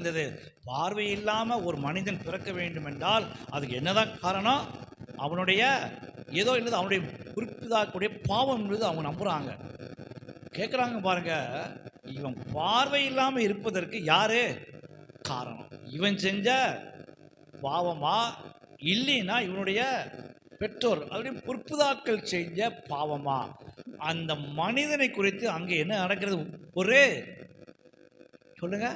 இருந்தது. பார்வை இல்லாமல் ஒரு மனிதன் பிறக்க வேண்டும் என்றால் அதுக்கு என்னதான் காரணம்? அவனுடைய ஏதோ இல்லது அவனுடைய குறிப்பிதாக்கூடிய பாவம் என்பது அவங்க நம்புறாங்க. கேட்குறாங்க பாருங்க. இவன் பார்வை இல்லாமல் இருப்பதற்கு யாரு? காரணம். இவன் செஞ்ச பாவமா? இல்லைன்னா இவனுடைய பெற்றோர் அவருடைய பொறுப்புதாக்கள் செஞ்ச பாவமா? அந்த மனிதனை குறித்து அங்கே என்ன நடக்கிறது? ஒரு சொல்லுங்க.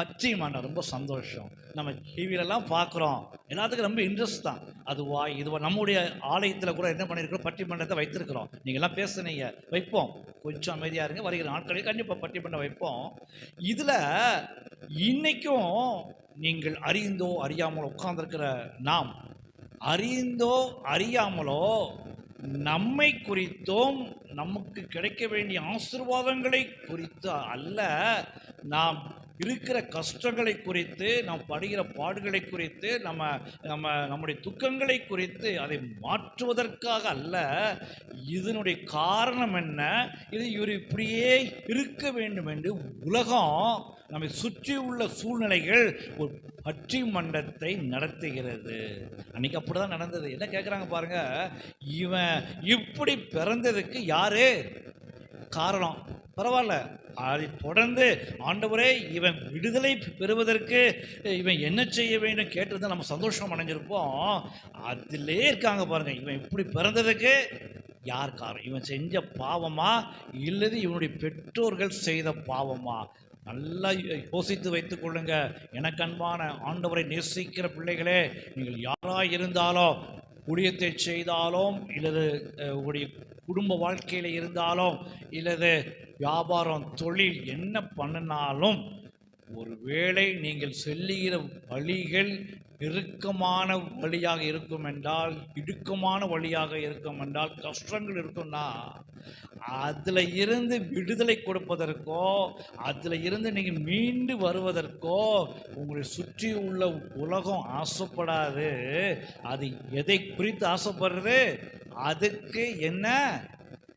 பச்சையும் மன்றம் ரொம்ப சந்தோஷம். நம்ம டிவியிலலாம் பார்க்குறோம். எல்லாத்துக்கும் ரொம்ப இன்ட்ரெஸ்ட் தான். அதுவா இதுவா நம்முடைய ஆலயத்தில் கூட என்ன பண்ணியிருக்கிறோம் பட்டிமன்றத்தை வைத்திருக்கிறோம். நீங்கள்லாம் பேசுனீங்க. வைப்போம். கொஞ்சம் அமைதியாக இருங்க. வருகிற நாட்களில் கண்டிப்பாக பட்டிமன்றம் வைப்போம். இதில் இன்றைக்கும் நீங்கள் அறிந்தோ அறியாமலோ உட்கார்ந்துருக்கிற நாம் அறிந்தோ அறியாமலோ நம்மை குறித்தும் நமக்கு கிடைக்க வேண்டிய ஆசீர்வாதங்களை குறித்து அல்ல நாம் இருக்கிற கஷ்டங்களை குறித்து நாம் படுகிற பாடுகளை குறித்து நம்ம நம்ம நம்முடைய துக்கங்களை குறித்து அதை மாற்றுவதற்காக அல்ல இதனுடைய காரணம் என்ன? இது இவர் இப்படியே இருக்க வேண்டும் என்று உலகம் நம்மை சுற்றி உள்ள சூழ்நிலைகள் ஒரு பற்றி மண்டத்தை நடத்துகிறது. அன்னைக்கு அப்படிதான் நடந்தது. என்ன கேட்குறாங்க பாருங்க. இவன் இப்படி பிறந்ததுக்கு யாரு? காரணம். பரவாயில்ல. அதை தொடர்ந்து ஆண்டவரே இவன் விடுதலை பெறுவதற்கு இவன் என்ன செய்ய வேண்டும் கேட்டது நம்ம சந்தோஷம் அடைஞ்சிருப்போம். அதிலே இருக்காங்க பாருங்கள் இவன் இப்படி பிறந்ததுக்கு யார் காரணம்? இவன் செஞ்ச பாவமா? இல்லது இவனுடைய பெற்றோர்கள் செய்த பாவமா? நல்லா யோசித்து வைத்துக் கொள்ளுங்க. எனக்கு அன்பான ஆண்டவரை நேசிக்கிற பிள்ளைகளே நீங்கள் யாராக இருந்தாலும் ஊழியத்தை செய்தாலும் இல்லது உங்களுடைய குடும்ப வாழ்க்கையில் இருந்தாலும் இல்லது வியாபாரம் தொழில் என்ன பண்ணினாலும் ஒருவேளை நீங்கள் செல்லுகிற வழிகள் இறுக்கமான வழியாக இருக்கும் என்றால் இடுக்கமான வழியாக இருக்கும் என்றால் கஷ்டங்கள் இருக்கும்னா அதில் இருந்து விடுதலை கொடுப்பதற்கோ அதில் இருந்து நீங்கள் மீண்டு வருவதற்கோ உங்களை சுற்றி உள்ள உலகம் ஆசைப்படாது. அது எதை குறித்து ஆசைப்படுறது? அதுக்கு என்ன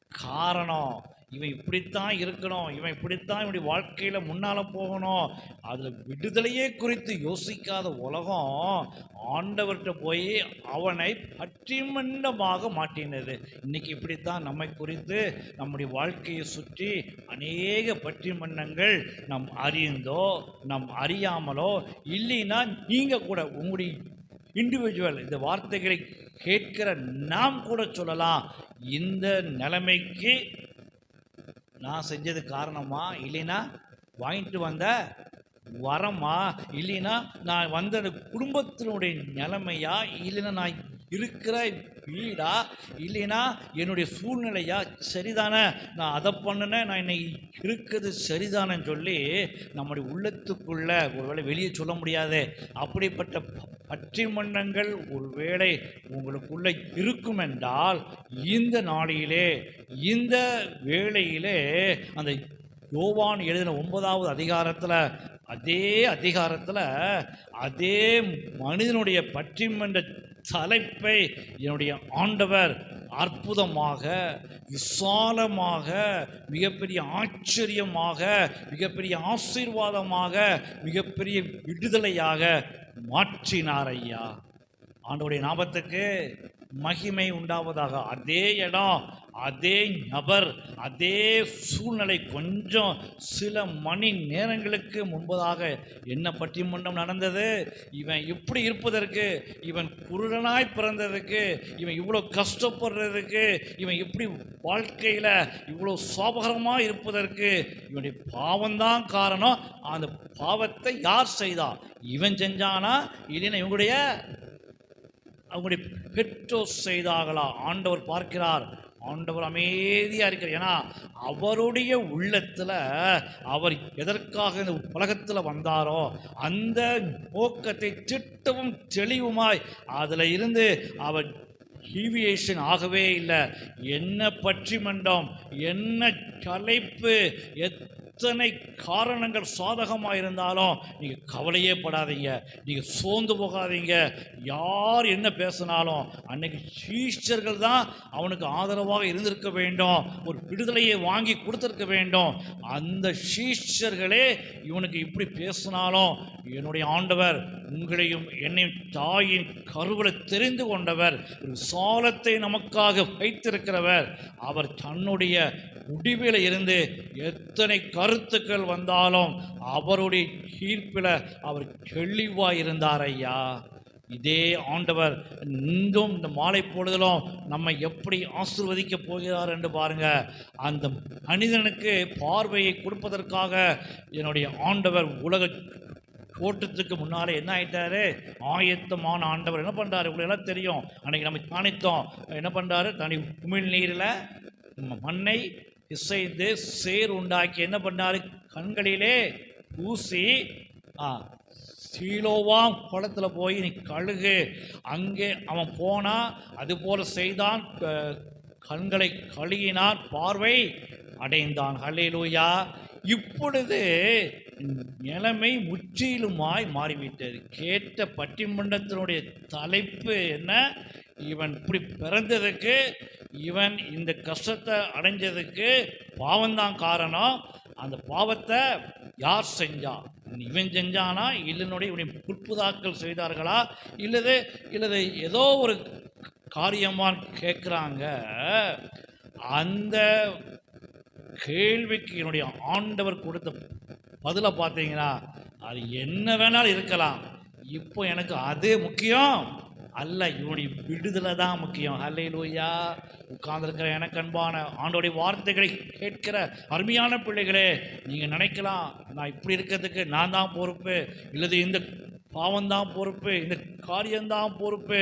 காரணம்? இவன் இப்படித்தான் இருக்கணும் இவன் இப்படித்தான் இவனுடைய வாழ்க்கையில் முன்னால் போகணும். அதில் விடுதலையே குறித்து யோசிக்காத உலகம் ஆண்டவர்கிட்ட போய் அவனை பட்டிமண்டமாக மாட்டினது இன்றைக்கி இப்படித்தான் நம்மை குறித்து நம்முடைய வாழ்க்கையை சுற்றி அநேக பட்டிமன்றங்கள் நம் அறிந்தோ நம் அறியாமலோ இல்லைன்னா நீங்கள் கூட உங்களுடைய இண்டிவிஜுவல் இந்த வார்த்தைகளை கேட்கிற நாம் கூட சொல்லலாம். இந்த நிலைமைக்கு நான் செஞ்சது காரணமா? இல்லைன்னா வாங்கிட்டு வந்த வரமா? இல்லைன்னா நான் வந்த குடும்பத்தினுடைய நிலைமையா? இல்லைன்னா நான் இருக்கிற வீடா? இல்லைன்னா என்னுடைய சூழ்நிலையா? சரிதானே. நான் அதை பண்ணினேன். நான் என்னை இருக்கிறது சரிதானேன்னு சொல்லி நம்முடைய உள்ளத்துக்குள்ள ஒருவேளை வெளியே சொல்ல முடியாது. அப்படிப்பட்ட ப- பட்டிமன்றங்கள் ஒருவேளை உங்களுக்குள்ளே இருக்கும் என்றால் இந்த நாளிலே இந்த வேளையிலே அந்த யோவான் எழுதின ஒன்பதாவது அதிகாரத்தில் அதே அதிகாரத்தில் அதே மனிதனுடைய பட்டிமன்ற தலைப்பை என்னுடைய ஆண்டவர் அற்புதமாக விசாலமாக மிகப்பெரிய ஆச்சரியமாக மிகப்பெரிய ஆசீர்வாதமாக மிகப்பெரிய விடுதலையாக மாற்றினார் ஐயா. ஆண்டவுடைய நாமத்துக்கு மகிமை உண்டாவதாக. அதே இடம் அதே நபர் அதே சூழ்நிலை கொஞ்சம் சில மணி நேரங்களுக்கு முன்பதாக என்ன பட்டிமன்றம் நடந்தது? இவன் இப்படி இருப்பதற்கு இவன் குருடனாய் பிறந்ததுக்கு இவன் இவ்வளோ கஷ்டப்படுறதுக்கு இவன் இப்படி வாழ்க்கையில் இவ்வளோ சோபகரமாக இருப்பதற்கு இவனுடைய பாவம்தான் காரணம். அந்த பாவத்தை யார் செய்தா? இவன் செஞ்சானா? இல்லைன்னா இவங்களுடைய அவங்களுடைய பெற்றோர் செய்தார்களா? ஆண்டவர் பார்க்கிறார். ஆண்டவர் அமைதியாக இருக்கிறார். ஏன்னா அவருடைய உள்ளத்தில் அவர் எதற்காக இந்த உலகத்தில் வந்தாரோ அந்த நோக்கத்தை திட்டமும் தெளிவுமாய் அதில் இருந்து அவர் டீவியேஷன் ஆகவே இல்லை. என்ன பற்றிமன்றம் என்ன கலைப்பு? எத் எத்தனை காரணங்கள் சாதகமாக இருந்தாலும் நீங்கள் கவலையே படாதீங்க. நீங்கள் சோர்ந்து போகாதீங்க. யார் என்ன பேசினாலும் அன்னைக்கு சீஷர்கள் தான் அவனுக்கு ஆதரவாக இருந்திருக்க வேண்டும். ஒரு விடுதலையை வாங்கி கொடுத்துருக்க வேண்டும். அந்த சீஷர்களே இவனுக்கு இப்படி பேசினாலும் என்னுடைய ஆண்டவர் உங்களையும் என்னையும் தாயின் கருவில் தெரிந்து கொண்டவர் ஒரு விசாலத்தை நமக்காக வைத்திருக்கிறவர். அவர் தன்னுடைய முடிவில் இருந்து எத்தனை கருத்துக்கள் வந்தாலும் அவருடைய தீர்ப்பில் அவர் தெளிவாக இருந்தார் ஐயா. இதே ஆண்டவர் இன்றும் இந்த மாலை பொழுதிலும் நம்மை எப்படி ஆசிர்வதிக்க போகிறார் என்று பாருங்க. அந்த மனிதனுக்கு பார்வையை கொடுப்பதற்காக என்னுடைய ஆண்டவர் உலக ஓட்டத்துக்கு முன்னாலே என்ன ஆயிட்டாரு? ஆயத்தமான ஆண்டவர் என்ன பண்ணுறாரு உங்களுக்கு எல்லாம் தெரியும். அன்னைக்கு நம்ம காணித்தோம் என்ன பண்ணுறாரு தனி உமிழ் நீரில் மண்ணை இசைந்து சேர் உண்டாக்கி என்ன பண்ணாரு? கண்களிலே ஊசி ஆ சீலோவாம் குளத்தில் போய் நீ கழுகு. அங்கே அவன் போனான் அதுபோல் செய்தான் க- கண்களை கழுகினான் பார்வை அடைந்தான். ஹலேலூயா இப்பொழுது நிலைமை முற்றிலுமாய் மாறிவிட்டது. கேட்ட பட்டிமன்றத்தினுடைய தலைப்பு என்ன? இவன் இப்படி பிறந்ததுக்கு இவன் இந்த கஷ்டத்தை அடைஞ்சதுக்கு பாவம்தான் காரணம். அந்த பாவத்தை யார் செஞ்சா? இவன் செஞ்சானா? இல்லைனுடைய இவனை புற்புதாக்கள் செய்தார்களா? இல்லது இல்லது ஏதோ ஒரு காரியமான்னு கேட்குறாங்க. அந்த கேள்விக்கு என்னுடைய ஆண்டவர் கொடுத்த பதிலை பார்த்தீங்கன்னா அது என்ன வேணாலும் இருக்கலாம். இப்போ எனக்கு அது முக்கியம். அல்ல இவனுடைய விடுதலை தான் முக்கியம். அல்ல லூயா உட்கார்ந்துருக்கிற எனக்கு அன்பான ஆண்டோடைய வார்த்தைகளை கேட்கிற அருமையான பிள்ளைகளே நீங்கள் நினைக்கலாம் நான் இப்படி இருக்கிறதுக்கு நான் தான் பொறுப்பு இல்லது இந்த பாவம்தான் பொறுப்பு இந்த காரியம்தான் பொறுப்பு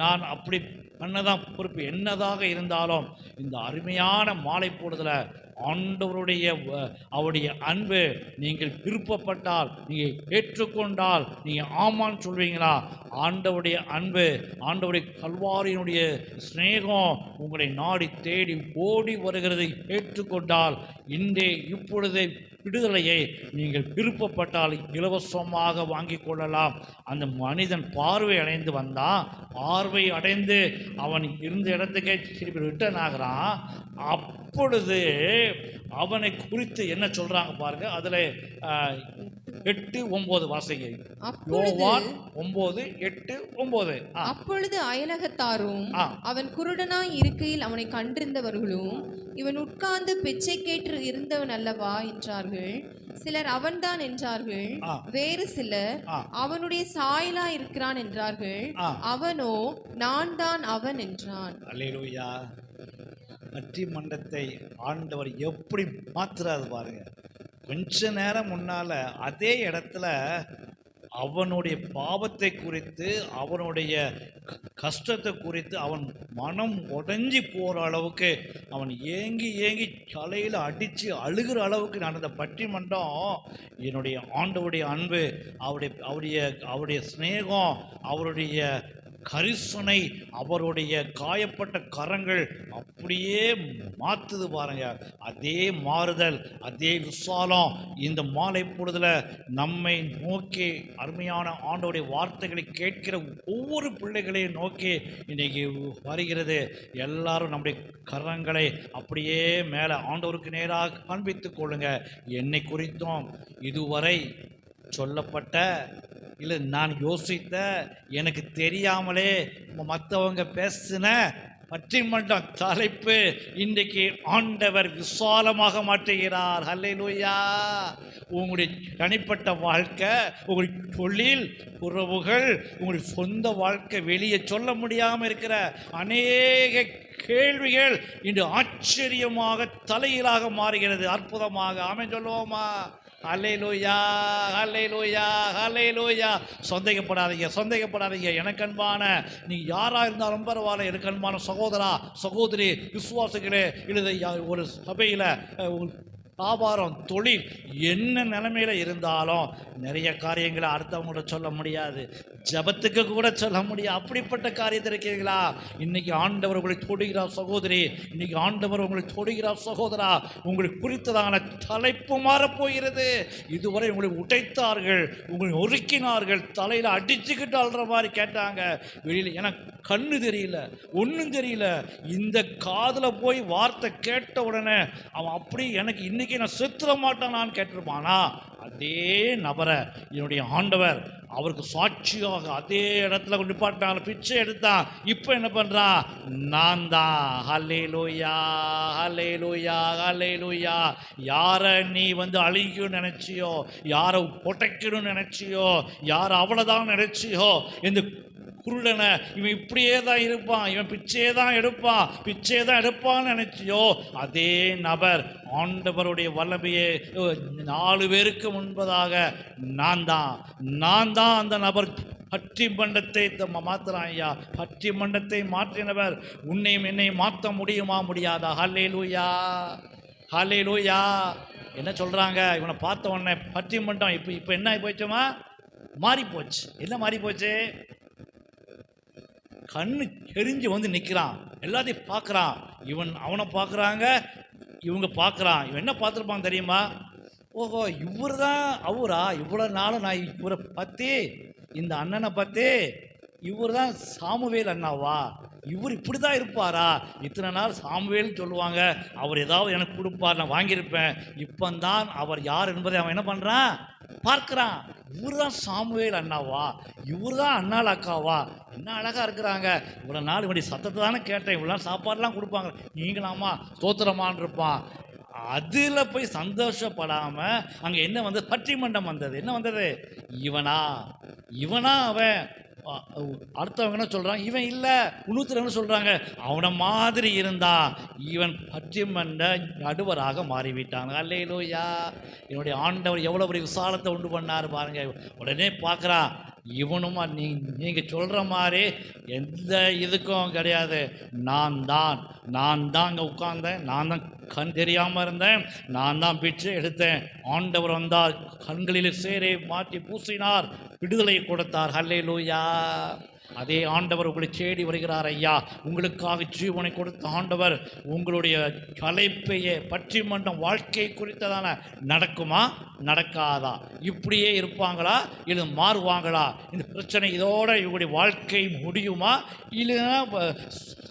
நான் அப்படி பண்ணதான் பொறுப்பு. என்னதாக இருந்தாலும் இந்த அருமையான மாலை போடுதல ஆண்டவருடைய அவருடைய அன்பு நீங்கள் விருப்பப்பட்டால் நீங்கள் ஏற்றுக்கொண்டால் நீங்கள் ஆமான்னு சொல்வீங்களா? ஆண்டவருடைய அன்பு ஆண்டவருடைய கல்வாரியினுடைய சிநேகம் உங்களை நாடி தேடி ஓடி வருகிறதை ஏற்றுக்கொண்டால் இன்றே இப்பொழுதே விடுதலையை நீங்கள் விருப்பப்பட்டால் இலவசமாக வாங்கிக் கொள்ளலாம். அந்த மனிதன் பார்வை அடைந்து வந்தான் பார்வை அடைந்து அவன் இருந்த இடத்துக்கே திருப்பி ரிட்டர்ன் ஆகிறான். அப்பொழுது அவனை குறித்து என்ன சொல்றாங்க பாருங்க. அதுல எட்டு ஒன்பது அப்பொழுது யோவான் ஒன்பது எட்டு ஒன்பது. அப்பொழுது அயலகத்தாரும் அவன் குருடனாய் இருக்கையில் அவனை கண்டிருந்தவர்களும் இவன் உட்கார்ந்து பிச்சை கேட்டு இருந்தவன் அல்லவா என்றார்கள். சிலர் அவன்தான் என்றார்கள். வேறு சிலர். அவனுடைய சாயலா இருக்கிறான் என்றார்கள். அவனோ நான் தான் அவன் என்றான். அல்லேலூயா. பட்டிமன்றத்தை ஆண்டவர் எப்படி மாத்துறாரு பாருங்க. கொஞ்ச நேரம் முன்னால அதே இடத்துல அவனுடைய பாவத்தை குறித்து அவனுடைய கஷ்டத்தை குறித்து அவன் மனம் உடஞ்சி போகிற அளவுக்கு அவன் ஏங்கி ஏங்கி தலையில் அடித்து அழுகிற அளவுக்கு நடந்த பட்டிமன்றம் என்னுடைய ஆண்டவுடைய அன்பு அவருடைய அவருடைய அவருடைய சிநேகம் அவருடைய கரிசனை அவருடைய காயப்பட்ட கரங்கள் அப்படியே மாற்றுது பாருங்க. அதே மாறுதல் அதே விசாலம். இந்த மாலை பொழுதில் நம்மை நோக்கி அருமையான ஆண்டோடைய வார்த்தைகளை கேட்கிற ஒவ்வொரு பிள்ளைகளையும் நோக்கி இன்னைக்கு வருகிறது. எல்லாரும் நம்முடைய கரங்களை அப்படியே மேலே ஆண்டவருக்கு நேராக காண்பித்து கொள்ளுங்க. என்னை குறித்தும் இதுவரை சொல்லப்பட்ட இல்லை நான் யோசித்த எனக்கு தெரியாமலே மற்றவங்க பேசின பட்டிமன்றம் தலைப்பு இன்றைக்கு ஆண்டவர் விசாலமாக மாற்றுகிறார். ஹல்லேலூயா. உங்களுடைய தனிப்பட்ட வாழ்க்கை உங்களுடைய தொழில் உறவுகள் உங்களுடைய சொந்த வாழ்க்கை வெளியே சொல்ல முடியாமல் இருக்கிற அநேக கேள்விகள் இன்று ஆச்சரியமாக தலையிலாக மாறுகிறது. அற்புதமாக. ஆமென் சொல்லுவோமா? ஹல்லேலூயா ஹல்லேலூயா ஹல்லேலூயா சந்தேகப்படாதீங்க சந்தேகப்படாதீங்க. எனக்கு அன்பான நீ யாராக இருந்தாலும் பரவாயில்ல. எனக்கு அன்பான சகோதரா சகோதரி விசுவாசிகளே இல்லை ஒரு சபையில் வியாபாரம் தொழில் என்ன நிலமையில இருந்தாலும் நிறைய காரியங்களை அடுத்தவங்கள்ட்ட சொல்ல முடியாது. ஜபத்துக்கு கூட சொல்ல முடியாது. அப்படிப்பட்ட காரியத்தை இருக்கிறீங்களா இன்னைக்கு ஆண்டவர் உங்களை தொடுகிறார் சகோதரி. இன்னைக்கு ஆண்டவர் உங்களை தொடுகிறார் சகோதரா. உங்களுக்கு குறித்ததான தலைப்பு மாறப்போகிறது இதுவரை உங்களை உடைத்தார்கள் உங்களை ஒருக்கினார்கள் தலையில் அடிச்சுக்கிட்டு அழுற மாதிரி கேட்டாங்க. வெளியில் ஏன்னா கண்ணு தெரியல ஒன்றும் தெரியல. இந்த காதில் போய் வார்த்தை கேட்ட உடனே அவன் அப்படி எனக்கு இன்றைக்கி நான் செத்துட மாட்டானான்னு கேட்டிருப்பானா. அதே நபரை என்னுடைய ஆண்டவர் அவருக்கு சாட்சியாக அதே இடத்துல கொண்டு பாட்டான் பிச்சை எடுத்தான். இப்போ என்ன பண்ணுறான் நான் தான் ஹலே லோயா ஹலே லோயா ஹலே லோயா யாரை நீ வந்து அழிக்கணும்னு நினச்சியோ? யாரை புடைக்கணும்னு நினச்சியோ? யாரை அவ்வளோதான் நினச்சியோ? இந்த குருடனை இவன் இப்படியே தான் இருப்பான் இவன் பிச்சையே தான் எடுப்பான் பிச்சையே தான் எடுப்பான்னு நினைச்சியோ அதே நபர் ஆண்டவருடைய வல்லமையே நாலு பேருக்கு முன்பதாக நான் தான். நான் தான் அந்த நபர். பற்றி மண்டத்தை மாத்துறான் ஐயா. பற்றி மண்டத்தை மாற்றினவர் உன்னையும் என்னையும் மாற்ற முடியுமா முடியாதா? ஹல்லே லூயா ஹல்லே லூயா என்ன சொல்கிறாங்க இவனை பார்த்த உடனே பற்றி மண்டம் இப்போ இப்போ என்ன ஆகி மாறிப்போச்சு. மாறி போச்சு என்ன மாறி போச்சு கண்ணு எரிஞ்சு வந்து நிற்கிறான் எல்லாத்தையும் பார்க்குறான். இவன் அவனை பார்க்குறாங்க இவங்க பார்க்குறான். இவன் என்ன பார்த்துருப்பான் தெரியுமா? ஓஹோ இவர் தான் அவரா? இவ்வளோ நாளும் நான் இவரை பற்றி இந்த அண்ணனை பற்றி இவர் தான் சாமுவேல் அண்ணாவா? இவர் இப்படி தான் இருப்பாரா? இத்தனை நாள் சாமுவேல்னு சொல்லுவாங்க. அவர் ஏதாவது எனக்கு கொடுப்பார் நான் வாங்கியிருப்பேன். இப்போ தான் அவர் யார் என்பதை அவன் என்ன பண்ணுறான் பார்க்குறான். இவர் தான் சாமுவேல் அண்ணாவா? இவர் தான் அண்ணாள் அக்காவா? என்ன அழகாக இருக்கிறாங்க. இவ்வளோ நாள் இப்படி சத்தத்தை தானே கேட்டேன். இவ்வளோ சாப்பாடுலாம் கொடுப்பாங்க. நீங்களாமா ஸ்தோத்திரமான் இருப்பான். அதில் போய் சந்தோஷப்படாமல் அங்கே என்ன வந்தது? பட்டிமண்டம் வந்தது. என்ன வந்தது? இவனா? இவனா அவன்? அடுத்தவங்க என்ன சொல்கிறாங்க இவன் இல்லை இன்னொருத்தர் சொல்கிறாங்க அவனை மாதிரி இருந்தா இவன் பட்டிமண்ட நடுவராக மாறிவிட்டான். அல்லையிலோயா என்னுடைய ஆண்டவர் எவ்வளோ பெரிய விசாலத்தை உண்டு பண்ணார் பாருங்க. உடனே பார்க்குறான் இவனுமா நீ நீங்கள் சொல்கிற மாதிரி எந்த இதுக்கும் கிடையாது. நான் தான் நான் தான் அங்கே உட்கார்ந்தேன். நான் தான் கண் தெரியாமல் இருந்தேன். நான் தான் பிச்சை எடுத்தேன். ஆண்டவர் வந்தார் கண்களில் சேரை மாற்றி பூசினார் விடுதலை கொடுத்தார். ஹல்லே அதே ஆண்டவர் உங்களை தேடி வருகிறார் ஐயா. உங்களுக்காக ஜீவனை கொடுத்த ஆண்டவர் உங்களுடைய கலைப்பைய பற்றிமன்றம் வாழ்க்கை குறித்ததான நடக்குமா? நடக்காதா. இப்படியே இருப்பாங்களா? இல்லை மாறுவாங்களா? இந்த பிரச்சனை இதோட இவங்களுடைய வாழ்க்கை முடியுமா? இல்லைன்னா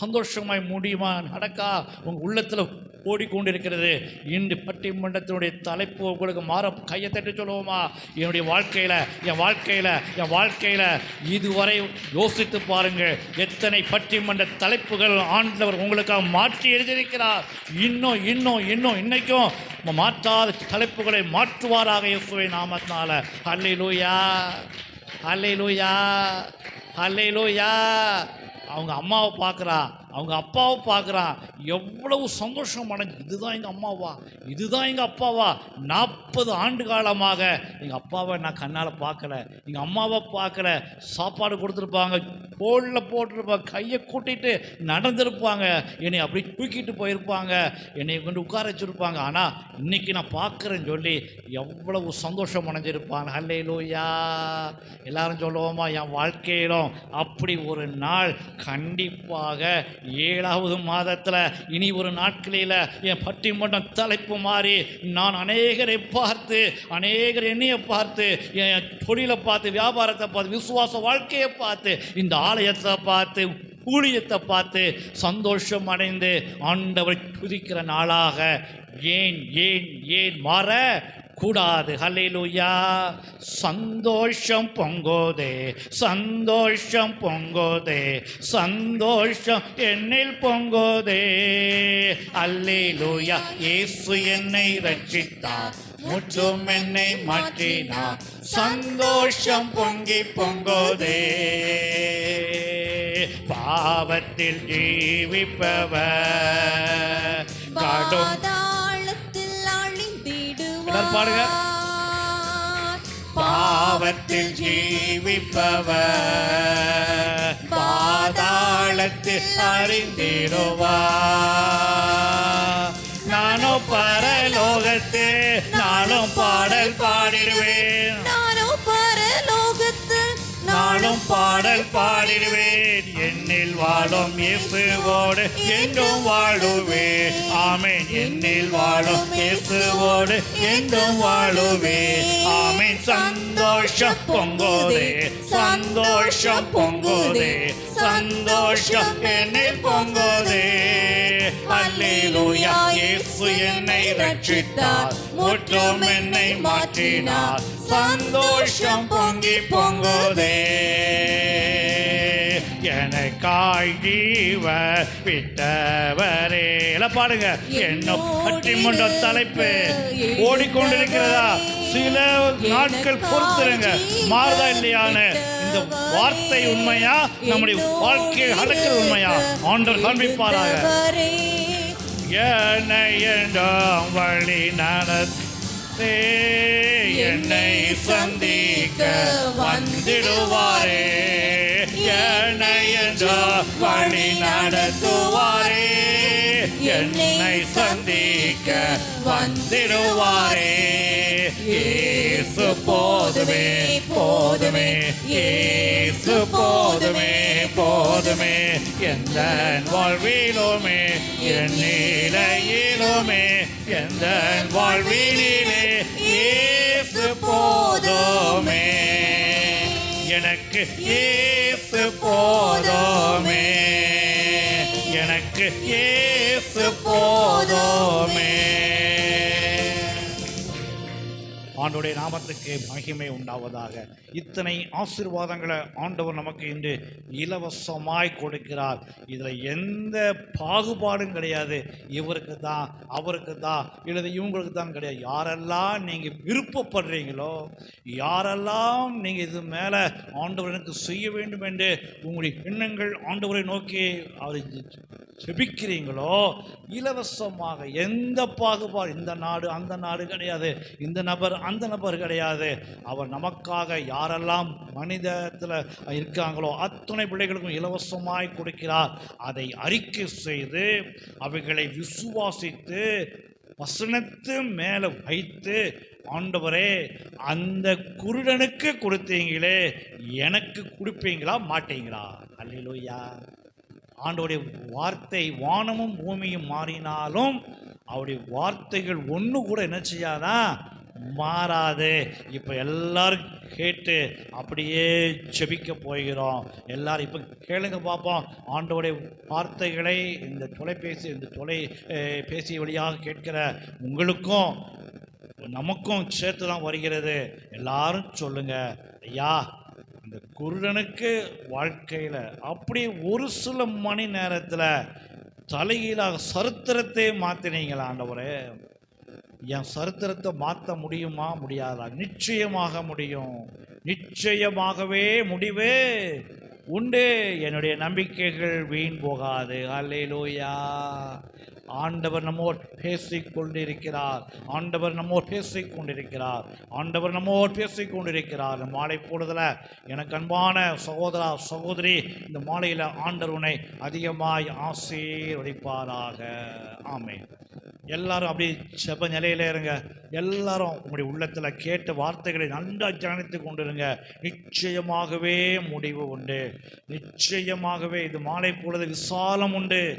சந்தோஷமாய் முடியுமா? நடக்கா உங்கள் உள்ளத்தில் ஓடிக்கொண்டிருக்கிறது. இன்று பட்டிமன்றத்தினுடைய தலைப்பு உங்களுக்கு மாற கையை தட்டி சொல்லுவோமா? என்னுடைய வாழ்க்கையில் என் வாழ்க்கையில் என் வாழ்க்கையில் இதுவரை யோசித்து பாருங்கள். எத்தனை பட்டிமன்ற தலைப்புகள் ஆண்டவர் உங்களுக்காக மாற்றி எழுதியிருக்கிறார். இன்னும் இன்னும் இன்னும் இன்றைக்கும் மாற்றாத தலைப்புகளை மாற்றுவாராக இயேசுவை நாமத்தினால. லோயா அல்லை லோயா அவங்க அம்மாவை பார்க்குறா. அவங்க அப்பாவை பார்க்குறான் எவ்வளவு சந்தோஷம் அடைஞ்சு இதுதான் எங்கள் அம்மாவா? இதுதான் எங்கள் அப்பாவா? நாற்பது ஆண்டு காலமாக எங்கள் அப்பாவை நான் கண்ணால் பார்க்கல. எங்கள் அம்மாவை பார்க்கல. சாப்பாடு கொடுத்துருப்பாங்க கோலில் போட்டிருப்பாங்க கையை கூட்டிட்டு நடந்திருப்பாங்க. என்னை அப்படி தூக்கிட்டு போயிருப்பாங்க. என்னை கொண்டு உட்கார வச்சுருப்பாங்க. ஆனால் இன்னைக்கு நான் பார்க்குறேன்னு சொல்லி எவ்வளவு சந்தோஷம் அடைஞ்சிருப்பாங்க அல்லையிலோயா எல்லாரும் சொல்லுவோமா என் வாழ்க்கையிலும் அப்படி ஒரு நாள் கண்டிப்பாக ஏழாவது மாதத்தில் இனி ஒரு நாட்களில் என் பட்டிமன்றம் தலைப்பு மாறி நான் அநேகரை பார்த்து அநேகர் என்னையை பார்த்து என் தொழிலை பார்த்து வியாபாரத்தை பார்த்து விசுவாச வாழ்க்கையை பார்த்து இந்த ஆலயத்தை பார்த்து ஊழியத்தை பார்த்து சந்தோஷம் அடைந்து ஆண்டவர் துதிக்கிற நாளாக ஏன் ஏன் ஏன் மாற கூடாது. ஹலிலுயா சந்தோஷம் பொங்கோதே. சந்தோஷம் பொங்கோதே. சந்தோஷம் என்னில் பொங்கோதே. அல்லேலூயா இயேசு என்னை ரட்சித்தார். முற்றும் என்னை மாற்றினார். சந்தோஷம் பொங்கி பொங்கோதே. பாவத்தில் ஜீவிப்பவர். கடும் பாடுங்க. பாவத்தில் ஜீவிப்பவர். பாதாளத்தில் அறிந்திடுவார் நானும் பரலோகத்தில் நானும் பாடல் பாடிடுவேன். பாடல் பாடிடுவேன். என்னில் வாழும் இயேசுவோடு என்றும் வாழுவே. ஆமேன். என்னில் வாழும் இயேசுவோடு என்றும் வாழுவே. ஆமேன். சந்தோஷம் பொங்குதே. சந்தோஷம் பொங்குதே. சந்தோஷம் என்னில் பொங்குதே. அல்லேலூயா இயேசு என்னை ரட்சித்தார். முற்றும் என்னை மாற்றினார். சந்தோஷம் பொங்கி பொங்குதே. எனக்காய் ஜீவ விட்டவரே. பாடுங்க. என்ன பட்டிமன்ற தலைப்பு. ஓடிக்கொண்டிருக்கிறதா? சில நாட்கள் பொறுத்துருங்க. மாறுதா இல்லையான்னு. இந்த வார்த்தை உண்மையா? நம்முடைய வாழ்க்கையில் நடக்கிறது உண்மையா? ஆண்டவர் காண்பிப்பாராக. என்னை வழி நடத்தே என்னை சந்திக்க வந்திடுவாரே. என்னை வழி நடத்துவாரே என்னை சந்திக்க வந்திடுவாரே. ஏசு போதுமே போதுமே ஏசு போதுமே. போதுமே எந்த வாழ்விலுமே என் நிலையிலுமே எந்த வாழ்விலே ஏசு போதுமே. எனக்கு ஏசு போதுமே. எனக்கு ஏசு போதுமே. ஆண்டோடைய நாமத்துக்கு மகிமை உண்டாவதாக. இத்தனை ஆசீர்வாதங்களை ஆண்டவர் நமக்கு இன்று இலவசமாய் கொடுக்கிறார். இதில் எந்த பாகுபாடும் கிடையாது. இவருக்கு தான் அவருக்கு தான் இல்லை இவங்களுக்கு தான் கிடையாது. யாரெல்லாம் நீங்கள் விருப்பப்படுறீங்களோ யாரெல்லாம் நீங்கள் இது மேலே ஆண்டவர் எனக்கு செய்ய வேண்டும் என்று உங்களுடைய எண்ணங்கள் ஆண்டவரை நோக்கி அவர் ஜெபிக்கிறீங்களோ இலவசமாக எந்த பாகுபாடு இந்த நாடு அந்த நாடு கிடையாது இந்த நபர் அந்த நபர் கிடையாது. அவர் நமக்காக யாரெல்லாம் மனிதத்தில் இருக்காங்களோ அத்துணை பிள்ளைகளுக்கும் இலவசமாய் கொடுக்கிறார். அதை அறிக்கை செய்து அவைகளை விசுவாசித்து வசனத்து மேலே வைத்து ஆண்டவரே அந்த குருடனுக்கு கொடுத்தீங்களே எனக்கு கொடுப்பீங்களா மாட்டீங்களா? அல்லேலூயா. ஆண்டோடைய வார்த்தை வானமும் பூமியும் மாறினாலும் அவருடைய வார்த்தைகள் ஒன்று கூட என்ன செய்யாதா? மாறாது. இப்போ எல்லாரும் கேட்டு அப்படியே செபிக்க போகிறோம். எல்லாரும் இப்போ கேளுங்க பார்ப்போம் ஆண்டோடைய வார்த்தைகளை இந்த தொலைபேசி இந்த தொலை பேசி வழியாக கேட்கிற உங்களுக்கும் நமக்கும் சேர்த்து தான் வருகிறது. எல்லாரும் சொல்லுங்கள் ஐயா அந்த குருடனுக்கு வாழ்க்கையில் அப்படி ஒரு சில மணி நேரத்தில் தலைகீழாக சரித்திரத்தை மாற்றினீங்களா ஆண்டவரே? என் சரித்திரத்தை மாற்ற முடியுமா முடியாதா? நிச்சயமாக முடியும். நிச்சயமாகவே முடிவே. உண்டு. என்னுடைய நம்பிக்கைகள் வீண் போகாது. அல்லேலோயா ஆண்டவர் நம்மோர் பேசிக் கொண்டிருக்கிறார் ஆண்டவர் நம்மோர் பேசிக் கொண்டிருக்கிறார் ஆண்டவர் நம்மோர் பேசிக் கொண்டிருக்கிறார் இந்த மாலை போடுதல எனக்கு அன்பான சகோதரா சகோதரி இந்த மாலையில் ஆண்டவர் உன்னை அதிகமாய் ஆசீர்வதிப்பாராக. ஆமை எல்லாரும் அப்படியே செப நிலையில இருங்க. எல்லாரும் உங்களுடைய உள்ளத்தில் கேட்ட வார்த்தைகளை நன்றாக தியானித்து கொண்டிருங்க. நிச்சயமாகவே முடிவு உண்டு. நிச்சயமாகவே இது மாலை பொழுது விசாலம் உண்டு.